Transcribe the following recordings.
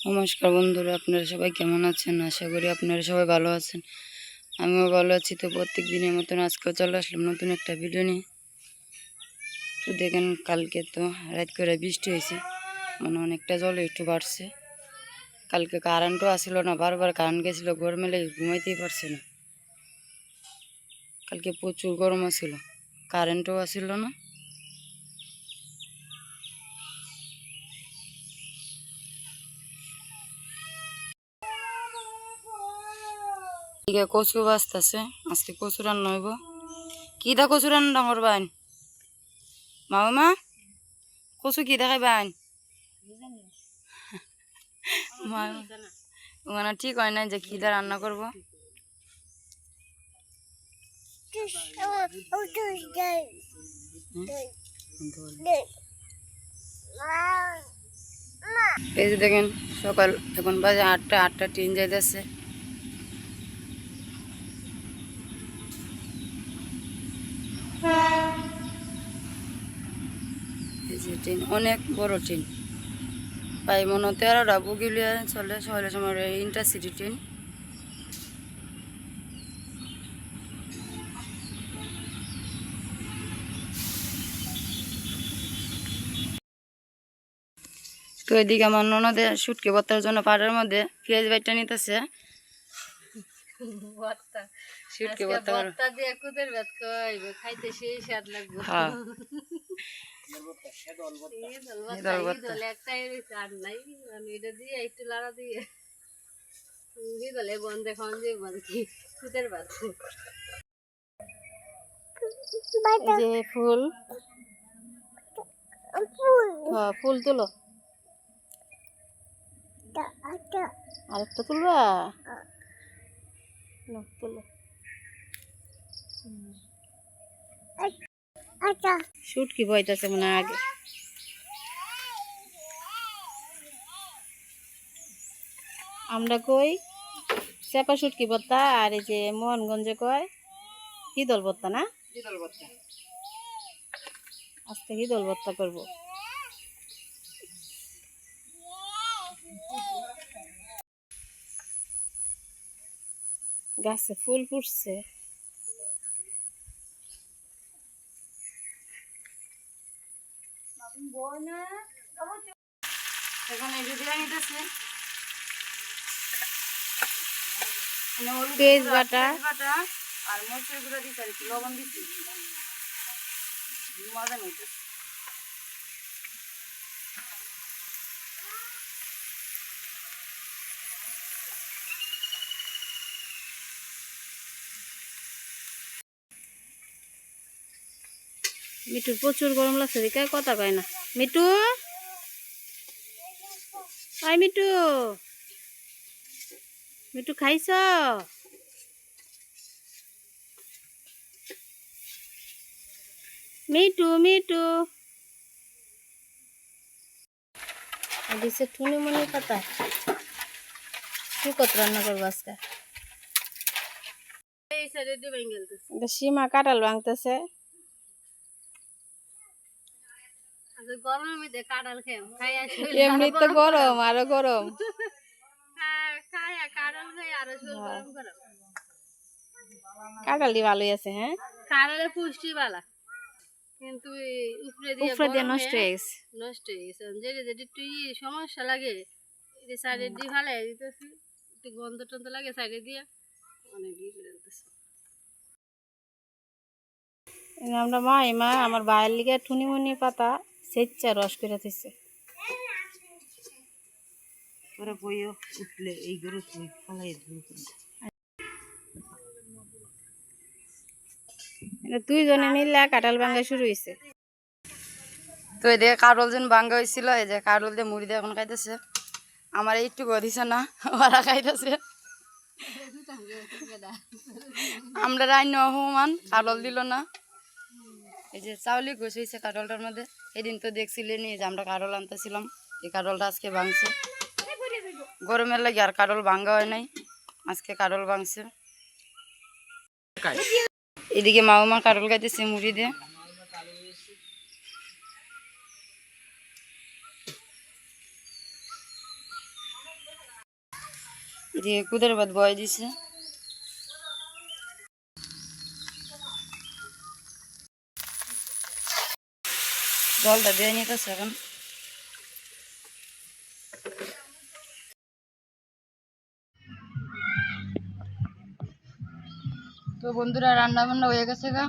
নমস্কার বন্ধুরা, আপনারা সবাই কেমন আছেন? আশা করি আপনারা সবাই ভালো আছেন। আমিও ভালো আছি তো প্রত্যেক দিনের মতন আজকেও চলে আসলাম নতুন একটা ভিডিও নিয়ে। তো দেখেন, কালকে তো রাত করে বৃষ্টি হয়েছে। মানে অনেকটা জল একটু বাড়ছে। কালকে কারেন্টও আসিল না, বারবার কারেন্ট গেছিল, গরমে লেগে ঘুমাইতেই পারছে না। কালকে প্রচুর গরম ছিল কারেন্টও আসিল না। এদিকে কচু বাঁচতেছে আজকে কচু রান্না হইব। কি দা কচু রান্না করবাইন মামা, কচু কি দেখাই বাইন মানে ঠিক হয় না যে কি দা রান্না করব। এই যে দেখেন, সকাল এখন বাজে আটটা আটটা ট্রেন যাইতেছে এই যে ট্রেন অনেক বড় ট্রেন প্রায় মনে হয় তেরোটা বগিলিয়া চলে সকালের সময় ইন্টারসিটি ট্রেন তো এদিকে আমার ননদের সুটকে বত্তার জন্য পাড়ার মধ্যে পেঁয়াজ বাইটটা নিতেছে। সুটকে বত্তা খাইতে সেই স্বাদ লাগবে। ফুল তুলো আরেকটা তুলবা তুলো শুটকি বইতেছে মনে হয় আগে? আমরা কই? চেপা শুটকি ভর্তা আর এই যে মোহনগঞ্জে কয়? হিদল ভর্তা না? আজকে হিদল ভর্তা করব। গাছে ফুল ফুটছে। এখন এই যে দিয়ে নিতেছে পেঁয়াজ বাটা। বাটা আর মরিচের গুঁড়া দিতে আর লবণ দিচ্ছি মজা নিতে মিঠু প্রচুর গরম লাগছে দেখে কথা কয় না। মিঠু? আই মিঠু। মিঠু খাইছ? মিঠু আর দিছে টুনি মুনি পাতা। কি কত রান্না করব আজকে? সীমা কাটাল ভাঙতেছে। গরমের কাঁঠাল খেয়ে খাই এমনি তো গরম আরও গরম। কাঁঠাল খাই আরও শরীর গরম গরম কাঁঠালি ভালোই আছে হ্যাঁ? কাঁঠালের পুষ্টি বালা কিন্তু উপরে দিয়ে উপরে দিয়ে নষ্ট হয়ে গেছে। নষ্ট হয়ে গেছে। যেটা যেটা একটু সমস্যা লাগে সাইডে দিয়ে ভালো দিতেছি একটু গন্ধ টন্ধ লাগে সাইডে দিয়ে অনেক আমরা মা মা আমার বাইরের লিগে টুনিমুনি পাতা সেচ্চা রস করে দিচ্ছে তোরা বইও উঠলে এই গরু তুই ফলাই দুইজনে মিলে কাঁঠাল ভাঙ্গা শুরু হয়েছে তো এদিকে কারল যেন ভাঙ্গা হয়েছিল এই যে কারল দিয়ে মুড়ি দিয়ে এখন খাইতেছে। আমার একটু দিছে না ওরা খাইতেছে। আমরা রাইন অপমান কারল দিল না। এই যে চাউলি ঘুষ হয়েছে কারলটার মধ্যে। এদিন তো দেখছিলেন যে আমরা কারল আনতেছিলাম। এই কারলটা আজকে ভাঙছে। গরমের লাগে আর কারল ভাঙ্গা হয় নাই। আজকে কারল ভাঙছে। এদিকে মামা কারল গাইতেছে মুড়ি দিয়ে। এদিকে কুদের ভাত বয় দিছে। জলটা দিয়ে নিতেছে এখন। তো বন্ধুরা রান্না বান্না হয়ে গেছে গা।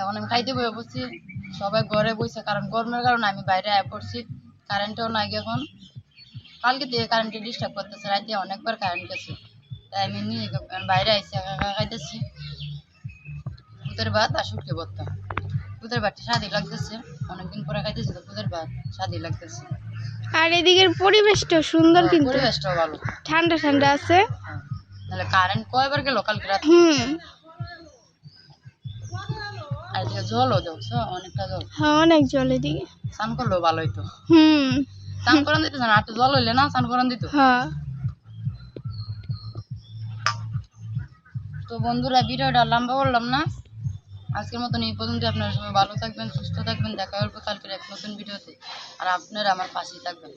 এখন আমি খাইতে বয়ে বসছি সবাই ঘরে বসে, কারণ গরমের কারণে আমি বাইরে আয় পড়ছি। কারেন্টও নাই এখন। কালকে দিয়ে কারেন্টে ডিস্টার্ব করতেছে। রাতে অনেকবার কারেন্ট গেছে। তাই আমি নিয়ে বাইরে আইসি খাইতেছি। পুতের ভাত আর শুটকি ভর্তা। পুতের ভাতটা স্বাদই লাগতেছে। অনেকদিন পরে খাইতেছি তো ভাত স্বাদই লাগতেছে। আর এদিকের পরিবেশটা সুন্দর কিন্তু। পরিবেশটাও ভালো। ঠান্ডা ঠান্ডা আছে। হ্যাঁ। নাহলে কারেন্ট কয়বার গেল? কালকে রাত? হুম। আর এদিকে জলও দেখছ? অনেকটা জল। হ্যাঁ অনেক জল এদিকে। স্নান করলেও ভালো হইতো। হুম। স্নান করান দিতেছে না? একটু জল হইলে না স্নান করান দিত? হ্যাঁ। তো বন্ধুরা ভিডিওটা লম্বা করলাম না? আজকের মতন এই পর্যন্ত আপনারা সবাই ভালো থাকবেন, সুস্থ থাকবেন। দেখা হবে কালকের এক নতুন ভিডিওতে। আর আপনারা আমার পাশেই থাকবেন।